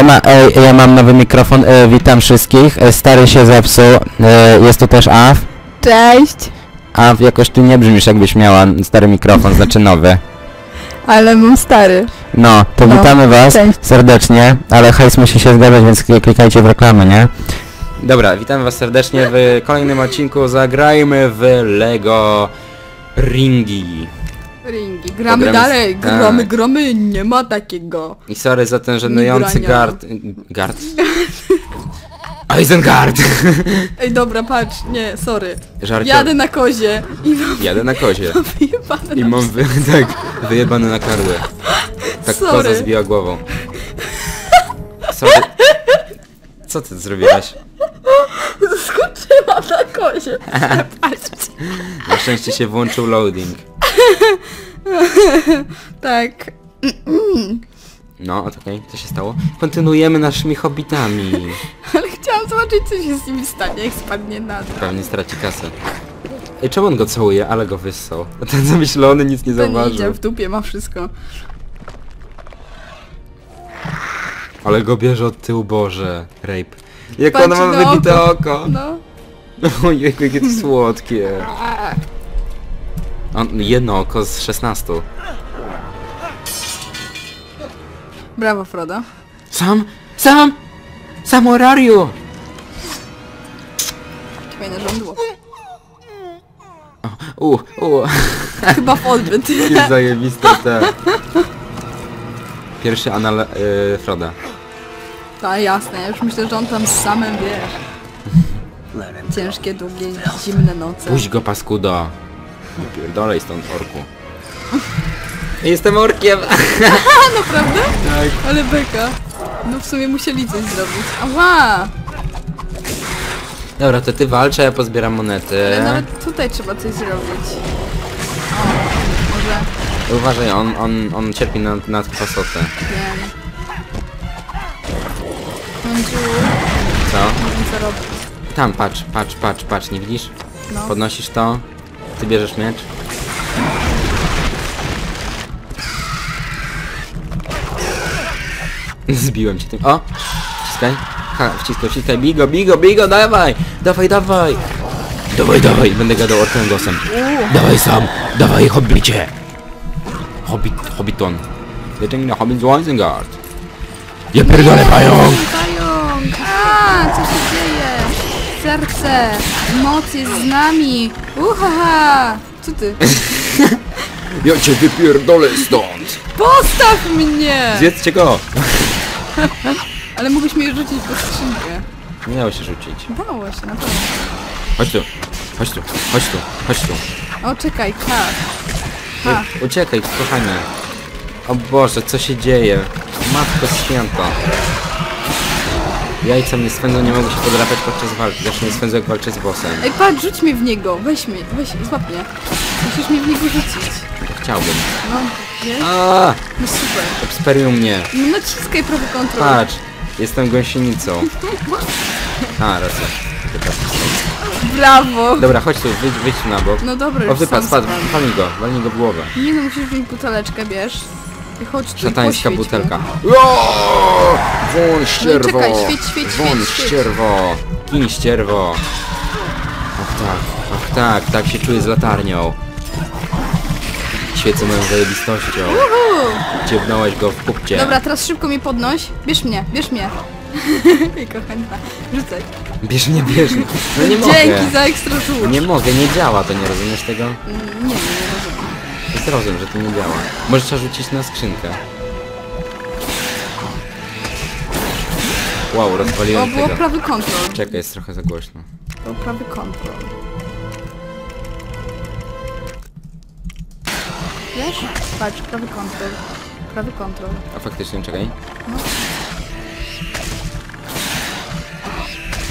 siema, ej, ja mam nowy mikrofon, e, witam wszystkich. E, stary się zepsuł, e, jest tu też Aw. Cześć! Aw, jakoś ty nie brzmisz jakbyś miała stary mikrofon, znaczy nowy. Ale mam stary. No, to No, witamy was cześć. serdecznie, ale hejs musi się zgadzać, więc kli- klikajcie w reklamę, nie? Dobra, witamy was serdecznie w kolejnym odcinku Zagrajmy w LEGO Ringi. Ringi. Gramy Pogramy z- dalej. tak. Gramy, gramy. Nie ma takiego. I sorry za ten żenujący grania. gard... Gard? Ej, dobra, patrz. Nie, sorry. Jadę na kozie i mam Jadę na kozie. wyjebane I na mam wy... tak, wyjebany na karłę. Tak Sorry. koza zbiła głową. Sorry. Co ty zrobiłaś? Skoczyłam na kozie. Patrzcie. Na szczęście się włączył loading. Tak. No, okej, co się stało? Kontynuujemy naszymi hobbitami. Ale chciałam zobaczyć, co się z nimi stanie, jak spadnie na dół. Pewnie straci kasę. Ej, czemu on go całuje, ale go wyssał? A ten zamyślony nic nie Ten idzie zauważył. w dupie, ma wszystko. Ale go bierze od tyłu, Boże. Rape. Jak Patrz ona ma na wybite oko. No. Ojej, jakie to słodkie. On, jedno oko z 16. Brawo, Frodo. Sam, sam, sam where are you? Fajne żądło. U, u, Chyba w odbyt. jest zajebiste te. Pierwszy anal y, Froda. Tak, jasne. Ja już myślę, że on tam z samym, wiesz. Ciężkie, długie, zimne noce. Puść go paskudo. Pierdolej stąd orku. Jestem orkiem! Naprawdę? Tak. Ale beka. No w sumie musieli coś zrobić. Ała! Dobra, to ty walcz, a ja pozbieram monety. Ale nawet tutaj trzeba coś zrobić. O, może... Uważaj, on, on, on cierpi na, na kwasotę. Wiem. Końcu... Co? Nie zarobić. Tam, patrz, patrz, patrz, patrz, nie widzisz? No. Podnosisz to, ty bierzesz miecz. Zbiłem cię tym. O! Wciskaj. Ha, wciskaj, wciskaj. Bigo, bigo, bigo, dawaj! Dawaj, dawaj! Dawaj, dawaj! Będę gadał orkowym głosem. Dawaj sam! Dawaj, hobbicie! Hobbit, hobbiton. Wyciągnę hobbit z Isengard. Ja pierdolę pająk! Pająk! A, co się dzieje? Serce! Moc jest z nami! Uhaha! Co ty? Ja cię wypierdolę stąd! Postaw mnie! Zjedzcie go! Ale mógłbyś mnie rzucić po skrzynkę. Nie dało się rzucić. Dało się, na pewno. Chodź tu, chodź tu, chodź tu, chodź tu. O, czekaj, kar. Ha, Ej, Uciekaj, kochanie. O Boże, co się dzieje? Matko święta. Jajca mnie swędzą, nie mogę się podrapać podczas walki. Zawsze mnie swędzą jak walczę z bossem. Ej, patrz, rzuć mnie w niego, weź mnie, weź, złap mnie. Musisz mnie w niego rzucić. To chciałbym. No, wiesz? A, No super. Obsperił mnie. No naciskaj prawy kontrol. Patrz, jestem gąsienicą. A, racja. Tylko- Brawo! Dobra, chodź tu, wyjdź, wyjdź tu na bok. No dobra, O, już sam spadł, spadł. walnij go, walnij go w głowę. Nie no, musisz wziąć buteleczkę, bierz. Chodź tu, Szatańska butelka. O! Won ścierwo! No czekaj, świeć, świeć, Won świeć, ścierwo! Gin ścierwo! Och tak, och tak, tak się czuję z latarnią. Świecę moją zajebistością. Uhu. Ciebnąłeś go w pupcie. Dobra, teraz szybko mnie podnoś. Bierz mnie, bierz mnie. Ej, kochana, rzucaj. Bierz mnie, bierz mnie. No nie mogę. Dzięki za ekstra rzut. Nie mogę, nie działa to, nie rozumiesz tego? Mm, Nie, nie, nie rozumiem. Jest rozum, że to nie działa. Może trzeba rzucić na skrzynkę. Wow, O, rozwaliłem było tego. prawy kontrol. Czekaj, jest trochę za głośno. Było prawy kontrol. Wiesz? Patrz, prawy kontrol. Prawy kontrol. A faktycznie, czekaj. No.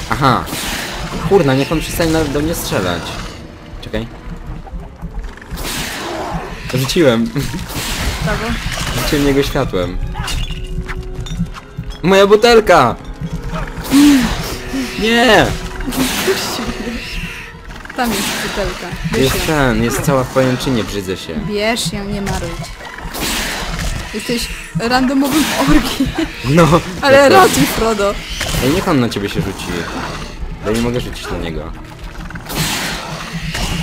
Aha. Kurna, niech on przestanie nawet do mnie strzelać. Czekaj. Rzuciłem. Prawo. Rzuciłem niego światłem. Moja butelka! Nie! Tam jest butelka. Bierz Jest ją. ten, jest cała w pajęczynie, brzydzę się. Bierz ją, nie marudź. Jesteś randomowym orki. No, Ale dokładnie. Frodo. Ej, niech on na ciebie się rzuci. Ja nie mogę rzucić na niego.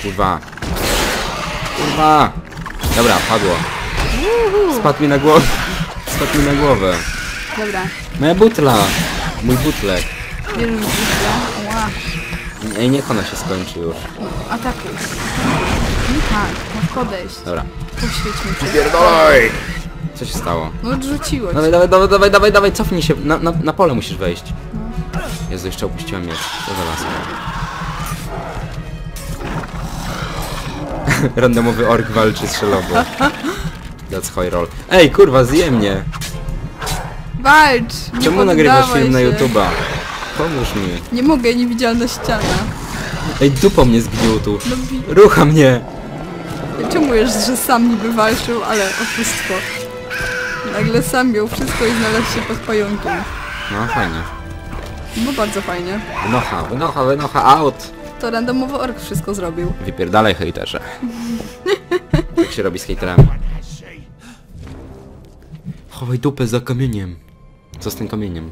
Kurwa. Kurwa. Dobra, padło. Spadł mi na głowę. Spadł mi na głowę. Dobra, Moja butla. Mój butlek. bierzesz butlę. Ła, Ej, niech ona się skończy już. atakuj. No tak, masz podejść. Dobra. Poświeć mi cię. Pierdolaj! Co się stało? No odrzuciło cię. Dawaj, dawaj, dawaj, dawaj, dawaj, dawaj, cofnij się. Na, na, na pole musisz wejść. Jezu, jeszcze opuściłem miecz. Co za laska. Randomowy ork walczy z szelobą. That's high roll. Ej, kurwa, zje mnie. Walcz! Nie Czemu nagrywasz film na się. YouTube'a? Pomóż mi. Nie mogę, niewidzialna ściana. Ej, dupo mnie zgniótł. No bi- Rucha mnie. Czemu jest, że sam niby walczył, ale oszustwo. Nagle sam miał wszystko i znalazł się pod pająkiem. No, fajnie. No bardzo fajnie. Wynocha, wynocha, wynocha, out. To randomowy ork wszystko zrobił. Wypierdalaj hejterze. Jak się robi z hejterami? Chowaj dupę za kamieniem. Co z tym kamieniem?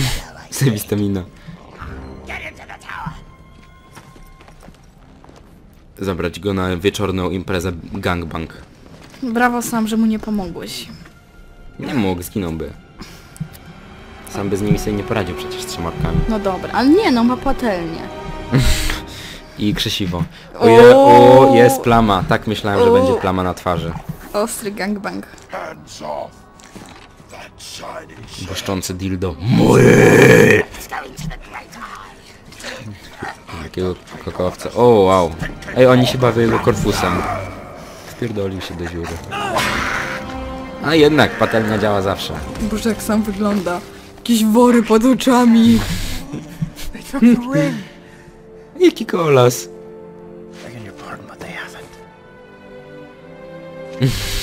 Zajebista mina. Zabrać go na wieczorną imprezę gangbang. Brawo sam, że mu nie pomogłeś. Nie mógł, zginąłby. Sam by z nimi sobie nie poradził przecież z trzema. No dobra, ale nie no, ma patelnię. I krzesiwo. O, je, o, jest plama. Tak myślałem, że O! będzie plama na twarzy. Ostry gangbang. Hands off that shiny Błyszczący dildo. Takiego kokowca. O, wow. Ej, oni się bawią jego korpusem. Wpierdolił się do dziury. A jednak, patelnia działa zawsze. Boże, jak sam wygląda. Jakieś wory pod oczami. they haven't.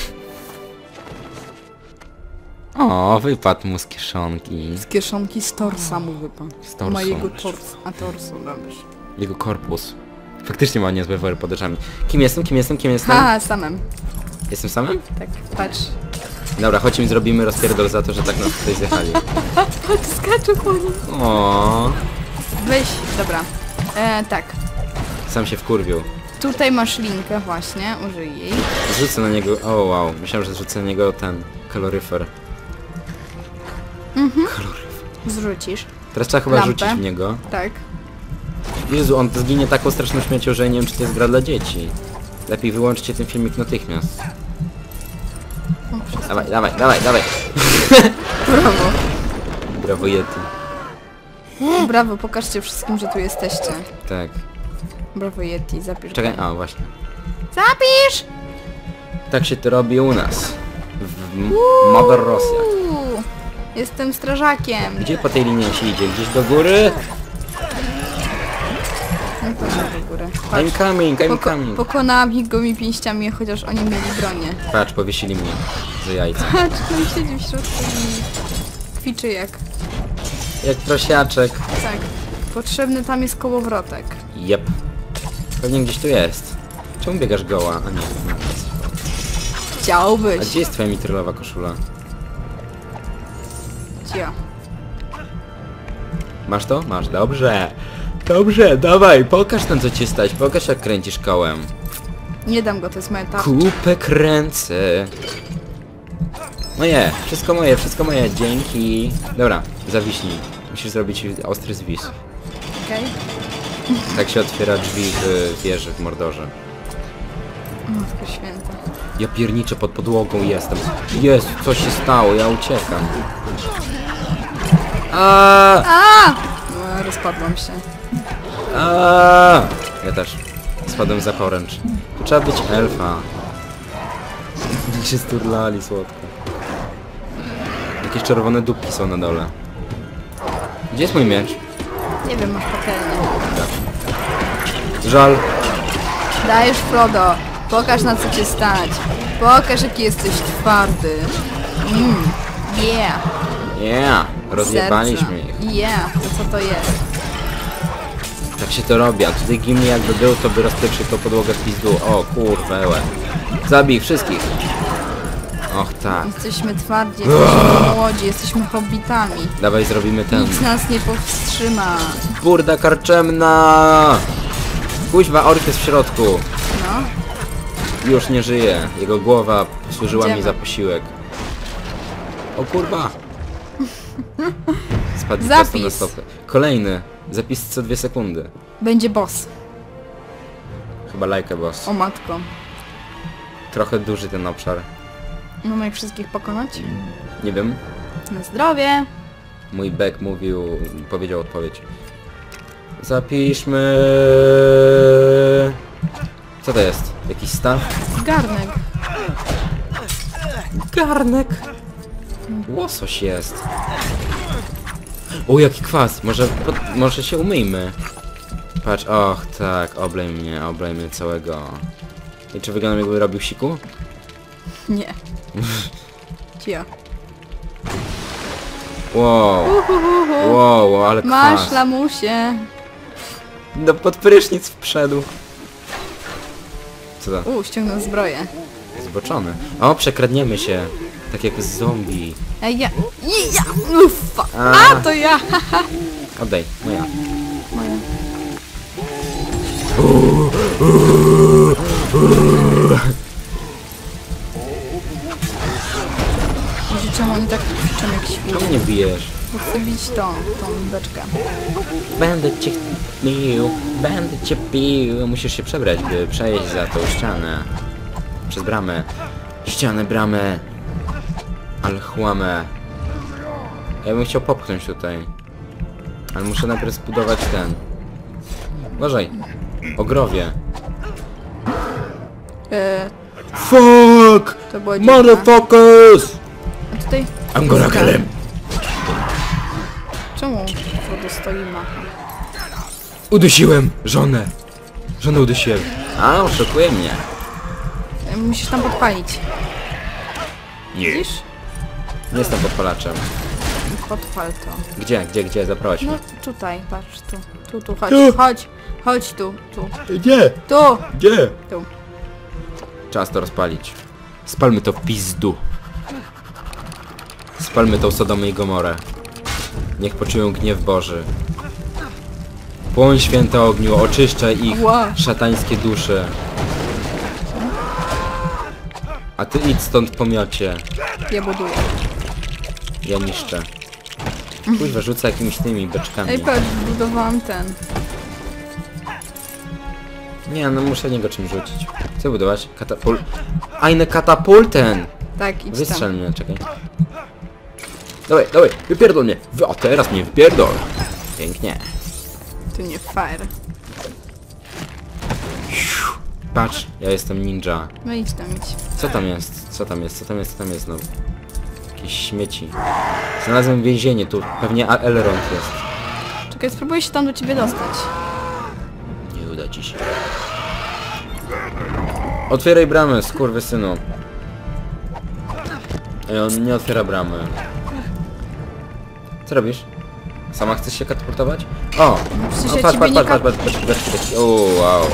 O, wypadł mu z kieszonki. Z kieszonki z torsa mu wypadł. Z torsu. Ma jego tors, a torso, dobrze. Jego korpus. Faktycznie ma niezłe wory pod oczami. Kim jestem, kim jestem, kim jestem? Ha, samym. Jestem samym? Tak, patrz. Dobra, chodź im zrobimy rozpierdol za to, że tak nas tutaj zjechali. Patrz, skacze po nim. O, Weź, dobra. E, tak. sam się wkurwił. Tutaj masz linkę właśnie, użyj jej. Rzucę na niego. O wow, myślałem, że zrzucę na niego ten kaloryfer. Kaloryfer. Zrzucisz. Teraz trzeba chyba Lampę. rzucić w niego. Tak. Jezu, on zginie taką straszną śmiercią, że nie wiem czy to jest gra dla dzieci. Lepiej wyłączcie ten filmik natychmiast. Dawaj, dawaj, dawaj, dawaj. Brawo. Brawo Yeti. Brawo, pokażcie wszystkim, że tu jesteście. Tak. Brawo Yeti, zapisz. Czekaj, a właśnie. Zapisz! Tak się to robi u nas. W M- Mother Rosja. Jestem strażakiem. Gdzie po tej linii się idzie? Gdzieś do góry? No to nie do góry. I'm coming, I'm Poko coming. pokonałam ich gołymi pięściami, chociaż oni mieli bronię. Patrz, powiesili mnie za jajca. Patrz, on siedzi w środku i kwiczy jak. Jak prosiaczek. Tak. Potrzebny tam jest kołowrotek. Jep. Pewnie gdzieś tu jest. Czemu biegasz goła? A nie, no jest. A Chciałbyś. gdzie jest twoja mitrylowa koszula? Cio. Masz to? Masz, dobrze. Dobrze, dawaj, pokaż tam co ci stać, pokaż jak kręcisz kołem. Nie dam go, to jest moja tarcza. Kupę kręcę. Moje, wszystko moje, wszystko moje, dzięki. Dobra, zawiśnij. Musisz zrobić ostry zwis. Okej? Tak się otwiera drzwi w wieży w Mordorze. Matko święta. Ja pierniczę pod podłogą jestem. Jezu, coś się stało, ja uciekam. A, A! No, rozpadłam się. a, Ja też. Spadłem za poręcz. Tu trzeba być elfa. Jak się sturlali słodko. Jakieś czerwone dupki są na dole. Gdzie jest mój miecz? Nie wiem, masz patelnię. Żal. Dajesz Frodo. Pokaż na co cię stać. Pokaż jaki jesteś twardy. Mmm. Yeah. Yeah, rozjebaliśmy Serca. ich. Yeah. To co to jest? Tak się to robi, a tutaj Gimli jakby był, to by rozpieprzył tą podłogę w pizdu. O kurwę. Zabij ich wszystkich. Och tak. Jesteśmy twardzi, jesteśmy młodzi, jesteśmy hobbitami. Dawaj zrobimy ten. Nic nas nie powstrzyma. Burda karczemna! Kuźwa, ork jest w środku. No, Już nie żyje. Jego głowa służyła mi Idziemy. za posiłek. O kurwa! Spadł Zapis. prosto na stopę. Kolejny. Zapis co dwie sekundy. będzie boss. Chyba lajkę boss. O matko. Trochę duży ten obszar. Mamy ich wszystkich pokonać? Nie wiem. Na zdrowie. Mój Beck mówił, powiedział odpowiedź. Zapiszmy. Co to jest? Jakiś staw? Garnek. Garnek. Łosoś jest. O, jaki kwas. Może, pod, może się umyjmy. Patrz, och tak, oblej mnie, oblej mnie całego. I czy wyglądam jakby robił siku? Nie. Cio. Wow, wow, ale Masz kwas. lamusie. No pod prysznic wszedł. Co to? U, ściągnął zbroję. Zboczony. O, przekradniemy się. Tak jak z zombie. Ej, ja... Ja! Uffa! A. A, to ja! Oddaj, moja. Moja. Oni tak krzyczą jak świnie? Czemu nie bijesz? Bo chcę bić tą, tą beczkę. Będę cię bił, będę cię bił. Musisz się przebrać, by przejść za tą ścianę. Przez bramę. Ścianę, bramę. Ale chłamę. Ja bym chciał popchnąć tutaj. Ale muszę najpierw zbudować ten. Uważaj. Ogrowie. E, Fuck! to było dziwne. Motherfuckers! Tutaj... I'm gonna kill him! Czemu Frodo stoi macha? Udusiłem żonę. Żonę udusiłem. A, oszukuje mnie. E, Musisz tam podpalić. Nie. Widzisz? Nie jestem podpalaczem. Podpal to. Gdzie, gdzie, gdzie? Zaprowadź No mnie. tutaj, patrz tu. Tu, tu, chodź, Tu. chodź. Chodź tu, tu. Gdzie? Tu! Gdzie? Tu. Czas to rozpalić. Spalmy to w pizdu. Spalmy tą Sodomę i Gomorę. Niech poczują gniew Boży. Płoń święte ogniu, oczyszczaj ich szatańskie dusze. A ty idź stąd pomiocie. Ja buduję. Ja niszczę. Kuźwa, rzucę jakimiś tymi beczkami. Ej, patrz, zbudowałam ten. Nie, no muszę niego czym rzucić. Co budować? Katapul... Eine katapulten! Tak, idź Wystrzel tam. mnie, czekaj. Dawaj, dawaj, wypierdol mnie! Wy- A teraz mnie wypierdol! Pięknie. Tu nie fair. Patrz, ja jestem ninja. No idź tam, idź. Co tam jest? Co tam jest? Co tam jest? Co tam jest znowu? Jakieś śmieci. Znalazłem więzienie tu. Pewnie A- Elrond jest. Czekaj, spróbuję się tam do ciebie dostać. Nie uda ci się. Otwieraj bramę, skurwysynu. Ej, on nie otwiera bramy. Co robisz? Sama chcesz się katapultować? O! przecież o ja patrz, patrz, patrz, patrz, patrz, patrz, patrz, patrz. O, wow.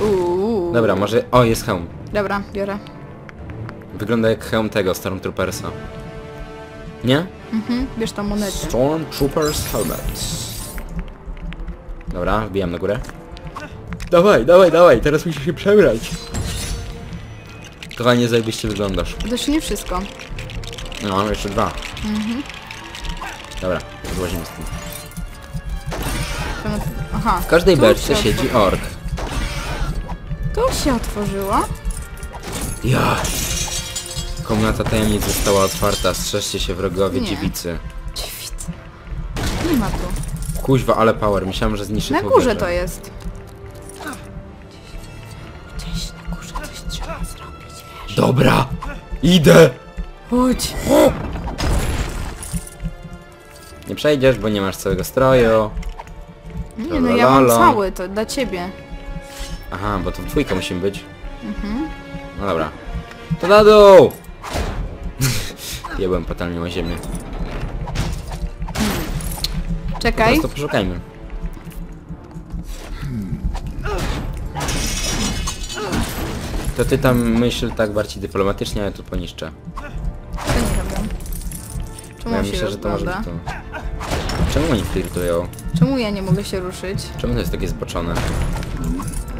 Uuu. Dobra, może... O, jest hełm. Dobra, biorę. Wygląda jak hełm tego Stormtroopersa. Nie? Mhm, bierz tą monetę. Stormtroopers helmet. Dobra, wbijam na górę. Dawaj, dawaj, dawaj, teraz musisz się przebrać. Kochanie, zajebiście wyglądasz. To jeszcze nie wszystko. No, jeszcze dwa. Dobra, odłazimy stąd. To- Aha. W każdej tu beczce się siedzi otworzyło. ork. Tu się otworzyła. Ja. Komnata tajemnic została otwarta, strzeżcie się wrogowie Nie. dziewicy. Dziewica. Nie ma tu. Kuźwa, ale power, myślałem, że zniszczy Na górze to jest. Gdzieś na górze coś trzeba zrobić, wiesz. Dobra, idę! Chodź. Nie przejdziesz, bo nie masz całego stroju. Nie no, ja mam Lolo. cały, to dla ciebie. Aha, bo to w dwójkę musimy być. Mhm. No dobra. To na dół! Jebłem totalnie o ziemię. Czekaj. Teraz to poszukajmy. To ty tam myśl tak bardziej dyplomatycznie, ale tu poniszczę. się myślę, że to może być rozgląda. to. Czemu oni flirtują? Czemu ja nie mogę się ruszyć? Czemu to jest takie zboczone?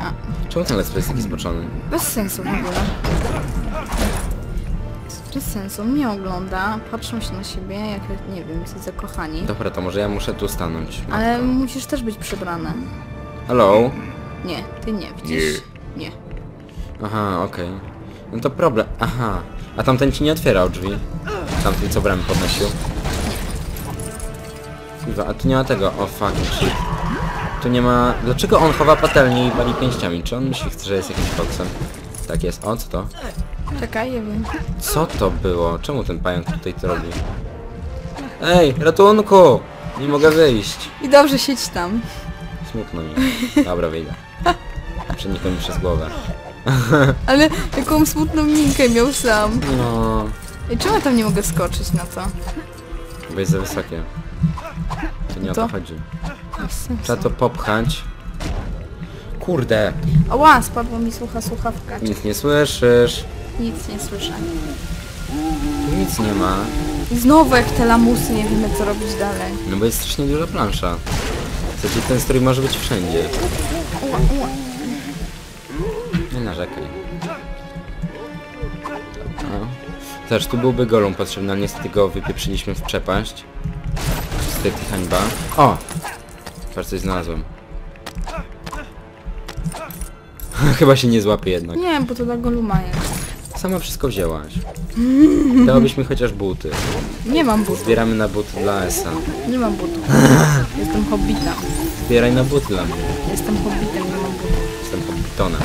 A. Czemu ten let's jest taki zboczony? Bez sensu w ogóle. Bez sensu. Mnie ogląda, patrzą się na siebie, jak nie wiem, jesteś zakochani. Dobra, to może ja muszę tu stanąć. Ale musisz też być przebrany. Hello? Nie, ty nie, widzisz? Nie. Aha, okej. No to problem. Aha. A tamten ci nie otwierał drzwi? Tamten co bramę podnosił? Kurwa, a tu nie ma tego. O shit. Tu nie ma... Dlaczego on chowa patelnię i wali pięściami? Czy on myśli, że jest jakimś foksem? Tak jest. O, co to? Czekaj, ja wiem. Co to było? Czemu ten pająk tutaj to robi? Ej, ratunku! Nie mogę wyjść. I dobrze, siedź tam. Smutno mi. Dobra, wyjdę. Przenikło mi przez głowę. Ale jaką smutną minkę miał sam. No, I czemu ja tam nie mogę skoczyć na to? bo jest za wysokie. Nie o To? chodzi. Trzeba to popchnąć. Kurde, Ała, spadła mi słucha słuchawka. nic nie słyszysz. Nic nie słyszę. Nic nie ma. I znowu jak te lamusy, nie wiemy co robić dalej. No bo jest strasznie duża plansza. W ten strój może być wszędzie. Ua, ua. Nie narzekaj. No. Zobacz, tu byłby golą potrzebny, ale niestety go wypieprzyliśmy w przepaść. Niestety hańba. O! Patrz, coś znalazłem. Chyba się nie złapie jednak. Nie, bo to dla Goluma jest. Sama wszystko wzięłaś. Dałabyś mi chociaż buty. Nie mam butów. Zbieramy na buty dla Esa. Nie mam butów. Jestem hobbitem. Zbieraj na buty dla mnie. Jestem hobbitem, nie mam butów. Jestem hobbitonem.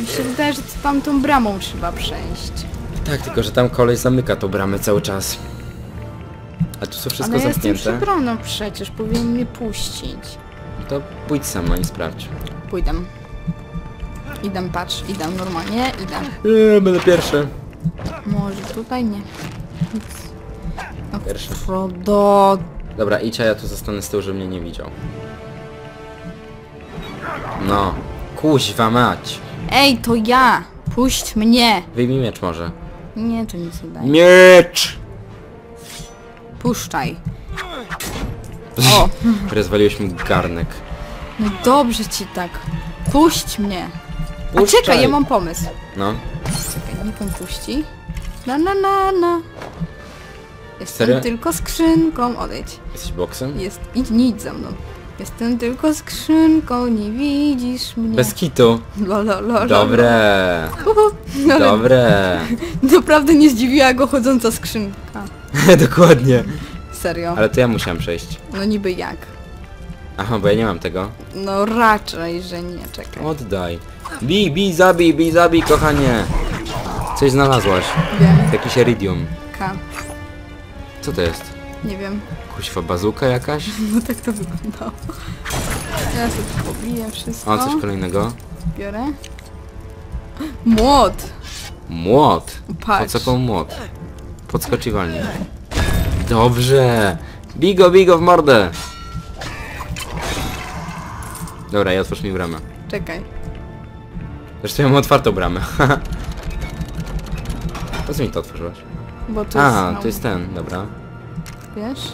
Mi się wydaje, że tam tą bramą trzeba przejść. Tak, tylko że tam koleś zamyka tą bramę cały czas. A tu są wszystko Ale ja jestem zamknięte. przebrana przecież, powinien mnie puścić. To pójdź sama i sprawdź. Pójdę. Idę, patrz, idę normalnie, idę. Eee, będę pierwszy. Może tutaj nie. Nic. No, Pierwszy. Frodo. Dobra, idź, a ja tu zostanę z tyłu, żeby mnie nie widział. No. Kuźwa mać. Ej, to ja! Puść mnie! Wyjmij miecz może. Nie, to nic nie daje. Miecz! Puszczaj. O, Rozwaliłeś mi garnek. no dobrze ci tak. Puść mnie. A Puszczaj. czekaj, ja mam pomysł. No. Czekaj, niech on puści. Na na na na. Jestem Serio? tylko skrzynką. Odejdź. Jesteś boksem? Jest. Idź, nie idź za mną. Jestem tylko skrzynką, nie widzisz mnie. Bez kitu. Lo, lo, lo, lo, Dobre. Uhu. No, ale Dobre. naprawdę nie zdziwiła go chodząca skrzynka. Dokładnie. Serio. Ale to ja musiałem przejść. No niby jak. Aha, bo ja nie mam tego. No raczej, że nie. Czekaj. Oddaj. Bij, bij, zabij, bij, zabij, kochanie. Coś znalazłaś. Wiem. Jakiś iridium. K. Co to jest? Nie wiem. Kuźwa bazuka jakaś? No tak to wyglądało. Ja sobie to pobiję wszystko. O, coś kolejnego. Biorę. Młot. Młot. Po Patrz. co komu młot? Podskoczywalnie. Dobrze. Bigo, bigo w mordę. Dobra, ja otwórz mi bramę. Czekaj. Zresztą ja mam otwartą bramę. Po co mi to otworzyłaś? Bo to jest... A, no, to jest ten, dobra. Wiesz?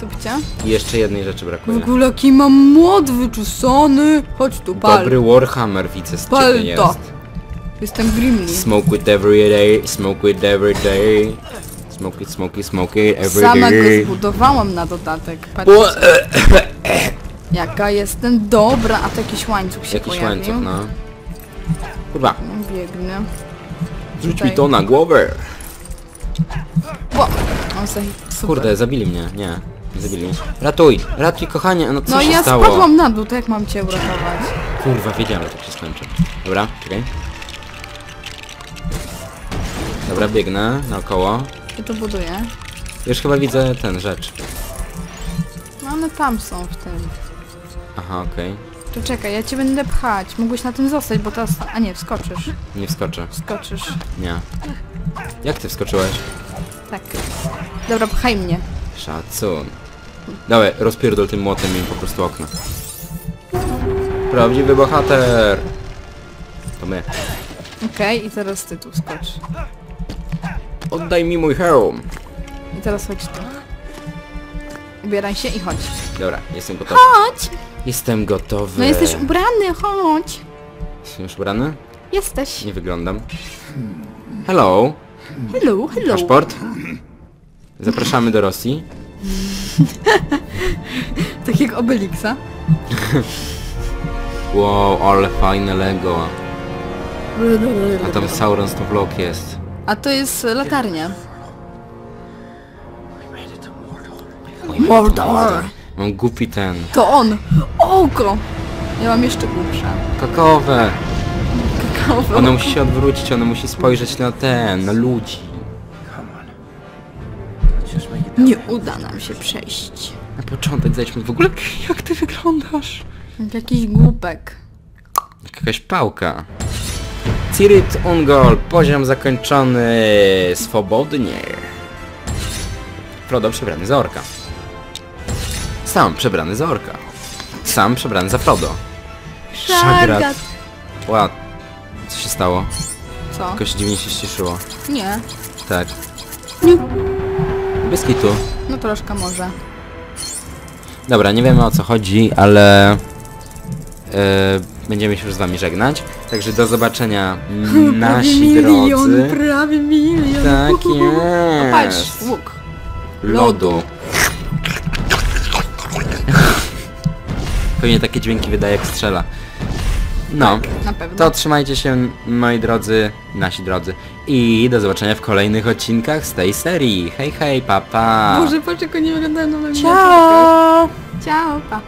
Subcia? I jeszcze jednej rzeczy W brakuje. ogóle jaki mam młot wyczusany. Chodź tu, pal. Dobry Warhammer widzę z ciebie jest. Jestem Grimly. Smoke it every day, smoke it every day. Smoke it, smoke it, smoke it every Sama go day. zbudowałam na dodatek. Patrzcie, jaka jestem dobra. A to jakiś łańcuch się Jakiś pojawił. łańcuch, no. Kurwa, No, Biegnę. rzuć Tutaj. mi to na głowę. Ło! O, za- super. Kurde, zabili mnie, nie. Nie zabili mnie. Ratuj, ratuj kochanie, no co No się ja stało? spadłam na dół, to jak mam cię uratować? Kurwa, wiedziałem, że tak się skończy. Dobra, czekaj. Dobra, biegnę naokoło. Ja to buduję. Już chyba widzę ten rzecz. No one tam są w tym. Aha, okej. To czekaj, ja cię będę pchać. Mógłbyś na tym zostać, bo teraz... A nie, wskoczysz. Nie wskoczę. Wskoczysz. Nie. Jak ty wskoczyłeś? Tak. Dobra, pchaj mnie. Szacun. Dawaj, rozpierdol tym młotem im po prostu okna. Prawdziwy bohater! To my. Okej, i teraz ty tu skocz. Oddaj mi mój hełm! I teraz chodź tu. Ubieraj się i chodź. Dobra, jestem gotowy. Chodź! Jestem gotowy. No jesteś ubrany, chodź! Jestem już ubrany? Jesteś. Nie wyglądam. Hello. Hello, hello. Paszport? Zapraszamy do Rosji. Tak jak Obelixa. Wow, ale fajne Lego. A tam Sauron Snowblock jest. A to jest latarnia. Mordor. Mam głupi ten. To on! Oko! Ja mam jeszcze głupsze. Kakaowe Ona oko. musi się odwrócić, ona musi spojrzeć na ten, na ludzi. Nie uda nam się przejść. Na początek zejdźmy w ogóle, jak ty wyglądasz? Jak Jakiś głupek. Jak jakaś pałka. Cirit Ungol, poziom zakończony swobodnie. Frodo przebrany za orka. Sam przebrany za orka. Sam przebrany za Frodo. Szagrat. Ła, co się stało? Co? Jakoś dziwnie się ściszyło. Nie. Tak. Nie. Bez kitu. No troszkę może. Dobra, nie wiemy o co chodzi, ale... e, będziemy się już z wami żegnać. Także do zobaczenia nasi drodzy. prawie milion. Tak O, patrz, jest. łuk. Lodu. Pewnie takie dźwięki wydaje jak strzela. No, pewno. to trzymajcie się moi drodzy, nasi drodzy. I do zobaczenia w kolejnych odcinkach z tej serii. Hej, hej, papa. Boże, patrz oni wyglądają na mnie. Ciao! Ciao, pa.